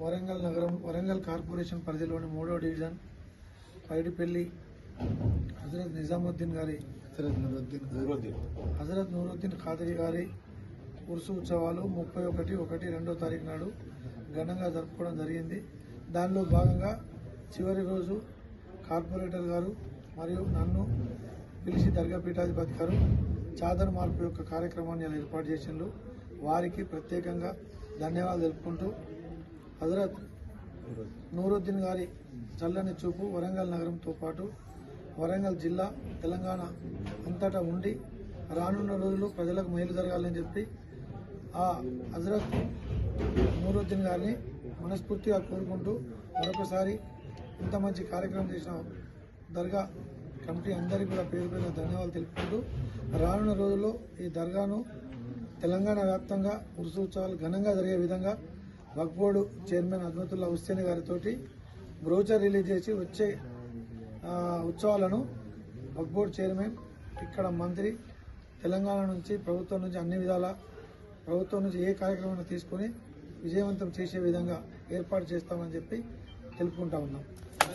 వరంగల్ నగరం వరంగల్ కార్పొరేషన్ పరిధిలోని మూడో డివిజన్ పైడిపల్లి హజరత్ నిజాముద్దీన్ గారి హజరత్ నూరుద్దీన్ ఖాదరి గారి ఉరుసు ఉత్సవాలు ముప్పై ఒకటి ఒకటి రెండో తారీఖు నాడు ఘనంగా జరుపుకోవడం జరిగింది. దానిలో భాగంగా చివరి రోజు కార్పొరేటర్ గారు మరియు నన్ను పిలిచి దర్గా పీఠాధిపతి గారు చాదర్ మార్పు యొక్క కార్యక్రమాన్ని ఏర్పాటు చేసిండ్రు. వారికి ప్రత్యేకంగా ధన్యవాదాలు తెలుపుకుంటూ హజరత్ నూరుద్దీన్ గారి చల్లని చూపు వరంగల్ నగరంతో పాటు వరంగల్ జిల్లా తెలంగాణ అంతటా ఉండి రానున్న రోజుల్లో ప్రజలకు మేలు జరగాలని చెప్పి ఆ హజరత్ నూరుద్దీన్ గారిని మనస్ఫూర్తిగా కోరుకుంటూ మరొకసారి ఇంత మంచి కార్యక్రమం చేసిన దర్గా కమిటీ అందరికీ కూడా పేరు పేరు ధన్యవాదాలు తెలుపుకుంటూ రానున్న రోజుల్లో ఈ దర్గాను తెలంగాణ వ్యాప్తంగా ఉరుసోత్సవాలు ఘనంగా జరిగే విధంగా వక్ఫ్ బోర్డు చైర్మన్ అద్మతుల్లా హుస్సేన్ గారితో బ్రోచర్ రిలీజ్ చేసి వచ్చే ఉత్సవాలను వక్ఫ్ బోర్డు చైర్మన్ ఇక్కడ మంత్రి తెలంగాణ నుంచి ప్రభుత్వం నుంచి అన్ని విధాల ప్రభుత్వం నుంచి ఏ కార్యక్రమాన్ని తీసుకొని విజయవంతం చేసే విధంగా ఏర్పాటు చేస్తామని చెప్పి తెలుపుకుంటా ఉన్నాం.